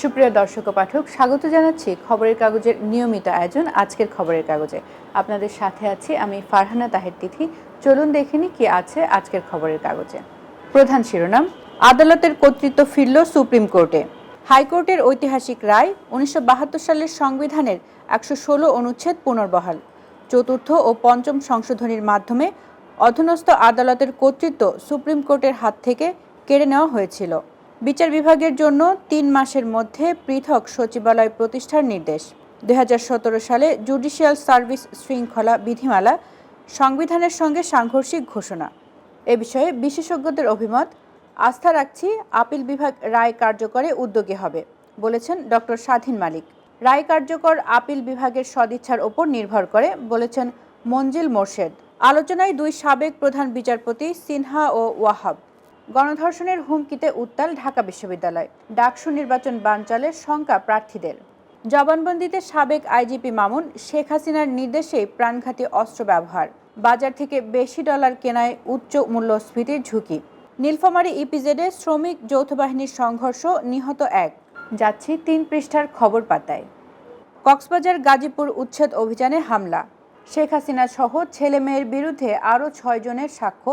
সুপ্রিয় দর্শক ও পাঠক, স্বাগত জানাচ্ছি খবরের কাগজের নিয়মিত আয়োজন, আজকের খবরের কাগজে। আপনাদের সাথে আছি আমি ফারহানা তাহের তিথি। চলুন দেখিনি কি আছে আজকের খবরের কাগজে। প্রধান শিরোনাম, আদালতের কর্তৃত্ব ফিরল সুপ্রিম কোর্টে। হাইকোর্টের ঐতিহাসিক রায়, উনিশশো বাহাত্তর সালের সংবিধানের একশো ষোলো অনুচ্ছেদ পুনর্বহাল। চতুর্থ ও পঞ্চম সংশোধনীর মাধ্যমে অধীনস্থ আদালতের কর্তৃত্ব সুপ্রিম কোর্টের হাত থেকে কেড়ে নেওয়া হয়েছিল। বিচার বিভাগের জন্য তিন মাসের মধ্যে পৃথক সচিবালয় প্রতিষ্ঠার নির্দেশ। দুই হাজার সতেরো সালে জুডিশিয়াল সার্ভিস শৃঙ্খলা বিধিমালা সংবিধানের সঙ্গে সাংঘর্ষিক ঘোষণা। এ বিষয়ে বিশেষজ্ঞদের অভিমত, আস্থা রাখছি আপিল বিভাগ রায় কার্যকরে উদ্যোগী হবে, বলেছেন ডক্টর স্বাধীন মালিক। রায় কার্যকর আপিল বিভাগের সদিচ্ছার ওপর নির্ভর করে, বলেছেন মঞ্জিল মোর্শেদ। আলোচনায় দুই সাবেক প্রধান বিচারপতি সিনহা ও ওয়াহাব। গণধর্ষণের হুমকিতে উত্তাল ঢাকা বিশ্ববিদ্যালয়। ডাকসু নির্বাচন বানচালের শঙ্কা প্রার্থীদের। জবানবন্দিতে সাবেক আইজিপি মামুন, শেখ হাসিনার নির্দেশেই প্রাণঘাতী অস্ত্র ব্যবহার। বাজার থেকে বেশি ডলার কেনায় উচ্চ মূল্যস্ফীতির ঝুঁকি। নীলফামারী ইপিজেডে শ্রমিক যৌথ বাহিনীর সংঘর্ষ নিহত এক। যাচ্ছি তিন পৃষ্ঠার খবর পাতায়। কক্সবাজার গাজীপুর উচ্ছেদ অভিযানে হামলা। শেখ হাসিনা সহ ছেলে মেয়ের বিরুদ্ধে আরও ছয়জনের সাক্ষ্য,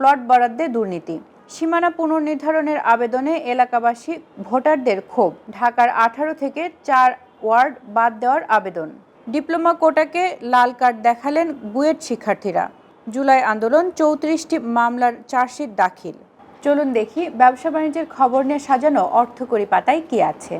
প্লট বরাদ্দে দুর্নীতি। সীমানা পুনর্নির্ধারণের আবেদনে এলাকাবাসী ভোটারদের ক্ষোভ। ঢাকার আঠারো থেকে চার ওয়ার্ড বাদ দেওয়ার আবেদন। ডিপ্লোমা কোটাকে লাল কার্ড দেখালেন বুয়েট শিক্ষার্থীরা। জুলাই আন্দোলন চৌত্রিশটি মামলার চার্জশিট দাখিল। চলুন দেখি ব্যবসা বাণিজ্যের খবর নিয়ে সাজানো অর্থকরী পাতায় কি আছে।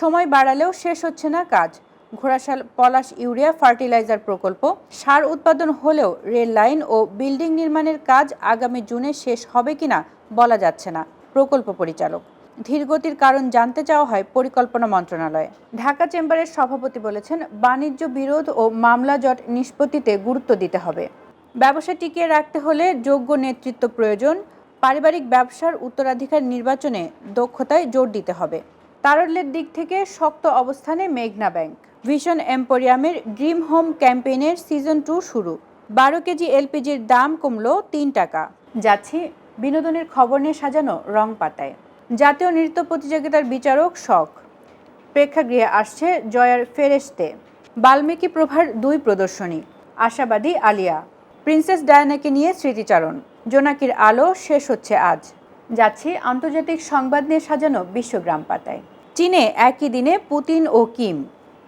সময় বাড়ালেও শেষ হচ্ছে না কাজ। ঘোড়াশাল পলাশ ইউরিয়া ফার্টিলাইজার প্রকল্প। সার উৎপাদন হলেও রেল লাইন ও বিল্ডিং নির্মাণের কাজ আগামী জুনে শেষ হবে কিনা বলা যাচ্ছে না, প্রকল্প পরিচালক। ধীরগতির কারণ জানতে চাওয়া হয় পরিকল্পনা মন্ত্রণালয়ে। ঢাকা চেম্বারের সভাপতি বলেছেন, বাণিজ্য বিরোধ ও মামলা জট নিষ্পত্তিতে গুরুত্ব দিতে হবে। ব্যবসা টিকিয়ে রাখতে হলে যোগ্য নেতৃত্ব প্রয়োজন, পারিবারিক ব্যবসার উত্তরাধিকার নির্বাচনে দক্ষতায় জোর দিতে হবে। তারল্যের দিক থেকে শক্ত অবস্থানে মেঘনা ব্যাংক। ভিশন এম্পোরিয়ামের ড্রিম হোম ক্যাম্পেইনের সিজন টু শুরু। বারো কেজি এলপিজির দাম কমলো তিন টাকা। যাচ্ছি বিনোদনের খবর নিয়ে সাজানো রং পাতায়। জাতীয় নৃত্য প্রতিযোগিতার বিচারক শখ। প্রেক্ষাগৃহে আসছে জয়ার ফেরেশতে। বাল্মীকি প্রভার দুই প্রদর্শনী, আশাবাদী আলিয়া। প্রিন্সেস ডায়ানাকে নিয়ে স্মৃতিচারণ। জোনাকির আলো শেষ হচ্ছে আজ। যাচ্ছি আন্তর্জাতিক সংবাদ নিয়ে সাজানো বিশ্বগ্রাম পাতায়। চীনে একই দিনে পুতিন ও কিম।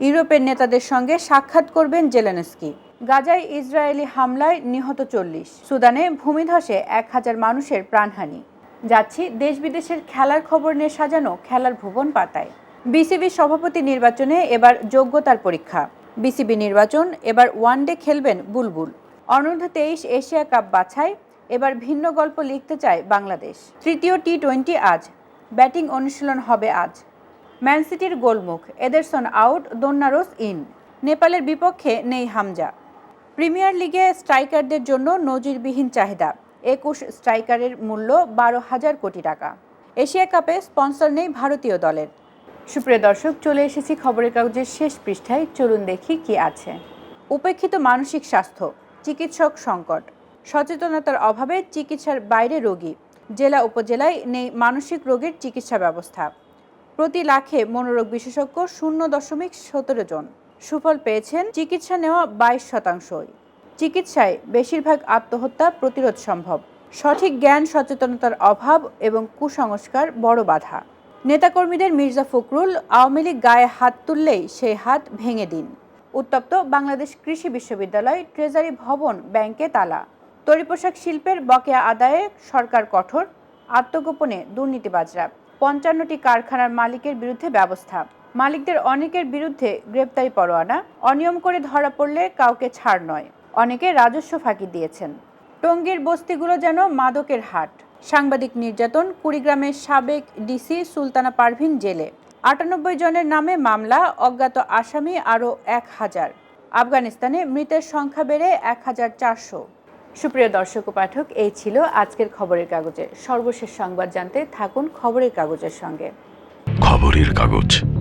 ইউরোপের নেতাদের সঙ্গে সাক্ষাৎ করবেন জেলেনস্কি। গাজায় ইসরায়েলি হামলায় নিহত চল্লিশ। সুদানে ভূমিধসে এক হাজার মানুষের প্রাণহানি। যাচ্ছি দেশ বিদেশের খেলার খবর নিয়ে সাজানো খেলার ভুবন পাতায়। বিসিবি সভাপতি নির্বাচনে এবার যোগ্যতার পরীক্ষা। বিসিবি নির্বাচন, এবার ওয়ানডে খেলবেন বুলবুল। অনূর্ধ্ব তেইশ এশিয়া কাপ বাছাই, এবার ভিন্ন গল্প লিখতে চায় বাংলাদেশ। তৃতীয় টি টোয়েন্টি আজ, ব্যাটিং অনুশীলন হবে আজ। ম্যান সিটির গোলমুখ, এদেরসন আউট, দোন্নারোস ইন। নেপালের বিপক্ষে নেই হামজা। প্রিমিয়ার লিগে স্ট্রাইকারদের জন্য নজিরবিহীন চাহিদা। একুশ স্ট্রাইকারের মূল্য বারো হাজার কোটি টাকা। এশিয়া কাপে স্পন্সর নেই ভারতীয় দলের। সুপ্রিয় দর্শক, চলে এসেছি খবরের কাগজের শেষ পৃষ্ঠায়। চলুন দেখি কি আছে। উপেক্ষিত মানসিক স্বাস্থ্য, চিকিৎসক সংকট। সচেতনতার অভাবে চিকিৎসার বাইরে রোগী। জেলা উপজেলায় নেই মানসিক রোগের চিকিৎসা ব্যবস্থা। প্রতি লাখে মনোরোগ বিশেষজ্ঞ শূন্য দশমিক সতেরো জন। সুফল পেয়েছেন চিকিৎসা নেওয়া বাইশ শতাংশই। চিকিৎসায় বেশিরভাগ আত্মহত্যা প্রতিরোধ সম্ভব। সঠিক জ্ঞান, সচেতনতার অভাব এবং কুসংস্কার বড় বাধা। নেতাকর্মীদের মির্জা ফখরুল আওয়ামী লীগ গায়ে হাত তুললেই সেই হাত ভেঙে দিন। উত্তপ্ত বাংলাদেশ কৃষি বিশ্ববিদ্যালয় ট্রেজারি ভবন ব্যাংকে তালা। তৈরি পোশাক শিল্পের বকেয়া আদায়ে সরকার কঠোর, আত্মগোপনে দুর্নীতিবাজরা। পঞ্চান্নটি কারখানার মালিকের বিরুদ্ধে ব্যবস্থা। মালিকদের অনেকের বিরুদ্ধে গ্রেপ্তারি পরোয়ানা, অনিয়ম করে ধরা পড়লে কাউকে ছাড় নয়। অনেকে রাজস্ব ফাঁকি দিয়েছেন। টঙ্গীর বস্তিগুলো যেন মাদকের হাট। সাংবাদিক নির্যাতন, কুড়িগ্রামের সাবেক ডিসি সুলতানা পারভিন জেলে। আটানব্বই জনের নামে মামলা, অজ্ঞাত আসামি আরও এক হাজার। আফগানিস্তানে মৃতের সংখ্যা বেড়ে এক হাজার চারশো। সুপ্রিয় দর্শক ও পাঠক, এই ছিল আজকের খবরের কাগজে। সর্বশেষ সংবাদ জানতে থাকুন খবরের কাগজের সঙ্গে। খবরের কাগজ।